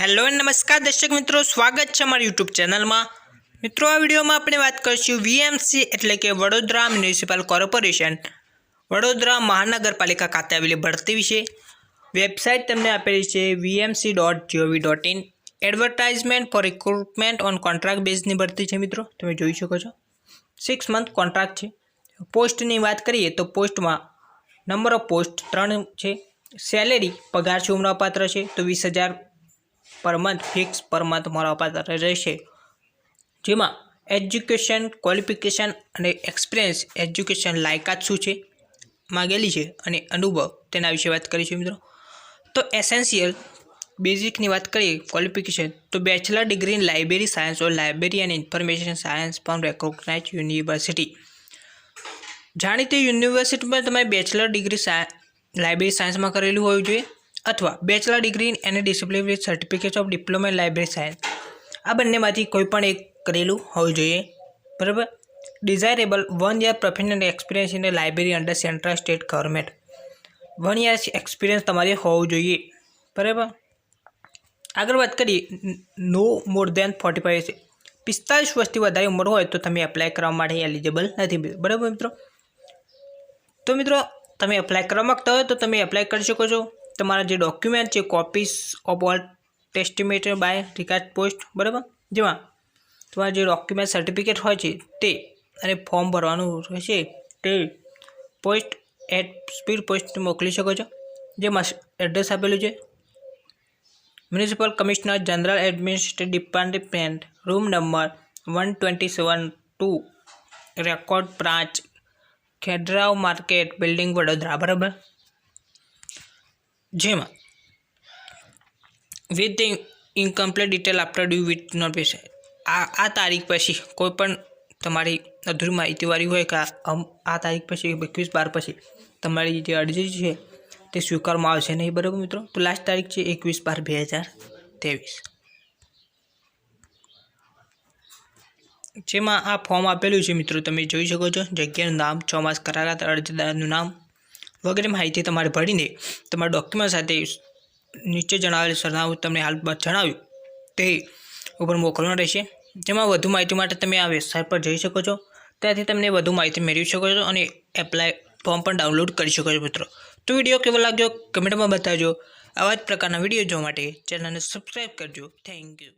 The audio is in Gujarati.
હેલો નમસ્કાર દર્શક મિત્રો, સ્વાગત છે અમારી યુટ્યુબ ચેનલમાં. મિત્રો, આ વિડીયોમાં આપણે વાત કરીશું વીએમસી એટલે કે વડોદરા મ્યુનિસિપલ કોર્પોરેશન. વડોદરા મહાનગરપાલિકા ખાતે આવેલી ભરતી વિશે વેબસાઇટ તમને આપેલી છે VMC dot GOV dot in advertisement for recruitment on contract બેઝની ભરતી છે મિત્રો, તમે જોઈ શકો છો. સિક્સ મંથ કોન્ટ્રાક્ટ છે. પોસ્ટની વાત કરીએ તો પોસ્ટમાં નંબર ઓફ પોસ્ટ ત્રણ છે. સેલેરી પગાર છે ઉમરાપાત્ર છે, તો વીસ હજાર per month fix per month મળવાપાત્ર રહેશે જેમાં એજ્યુકેશન, ક્વોલિફિકેશન અને એક્સપિરિયન્સ એજ્યુકેશન લાયકાત શું છે માગેલી છે અને અનુભવ તેના વિશે વાત કરીશું મિત્રો. તો એસેન્શિયલ બેઝિકની વાત કરીએ ક્વોલિફિકેશન, તો bachelor degree in library science or library and information science from recognise university. જાણીતી યુનિવર્સિટીમાં તમે બેચલર ડિગ્રી લાઇબ્રેરી સાયન્સમાં કરેલું હોવું જોઈએ. અથવા bachelor degree in any discipline with certificate of diploma in library science આ બંનેમાંથી કોઈ પણ એક કરેલું હોવું જોઈએ. બરાબર? Desirable one year professional experience in library under central state government one year experience તમારે હોવું જોઈએ. બરાબર? આગળ વાત કરીએ. No more than forty five પિસ્તાલીસ વર્ષથી વધારે ઉંમર હોય તો તમે એપ્લાય કરવા માટે એલિજિબલ નથી. બરાબર મિત્રો? તો મિત્રો, તમે એપ્લાય કરવા માગતા હોય તો તમે એપ્લાય કરી શકો છો. તમારા જે ડોક્યુમેન્ટ છે copies of all attested by record post બરાબર? જેમાં તમારા જે ડોક્યુમેન્ટ સર્ટિફિકેટ હોય છે, તે અને ફોર્મ ભરવાનું રહેશે. તે પોસ્ટ એટ સ્પીડ પોસ્ટ મોકલી શકો છો. જેમાં એડ્રેસ આપેલું છે. Municipal commissioner general administrative department room number one twenty seven two record branch Khanderao market building Vadodara બરાબર? જેમાં with the incomplete detail after due with notice આ આ તારીખ પછી કોઈ પણ તમારી અધૂરી માહિતીવાળી હોય કે આ તારીખ પછી, એકવીસ બાર પછી તમારી જે અરજી છે તે સ્વીકારવામાં આવશે નહીં, બરાબર મિત્રો? તો લાસ્ટ તારીખ છે એકવીસ બાર બે હજાર ત્રેવીસ. જેમાં આ ફોર્મ આપેલું છે મિત્રો, તમે જોઈ શકો છો. જગ્યાનું નામ, ચોમાસ માસ કરાર અરજદારનું નામ વગેરે માહિતી તમારે ભરીને તમારા ડોક્યુમેન્ટ સાથે નીચે જણાવેલ સરનામું તમને હાલ જણાવ્યું. તે ઉપર મોકલવાનું રહેશે. જેમાં વધુ માહિતી માટે તમે આ વેબસાઇટ પર જઈ શકો છો. ત્યાંથી તમને વધુ માહિતી મેળવી શકો છો અને એપ્લાય ફોર્મ પણ ડાઉનલોડ કરી શકો છો મિત્રો. તો વીડિયો કેવો લાગ્યો? કમેન્ટમાં બતાવજો. આવા જ પ્રકારના વીડિયો જોવા માટે ચેનલને સબસ્ક્રાઈબ કરજો. Thank you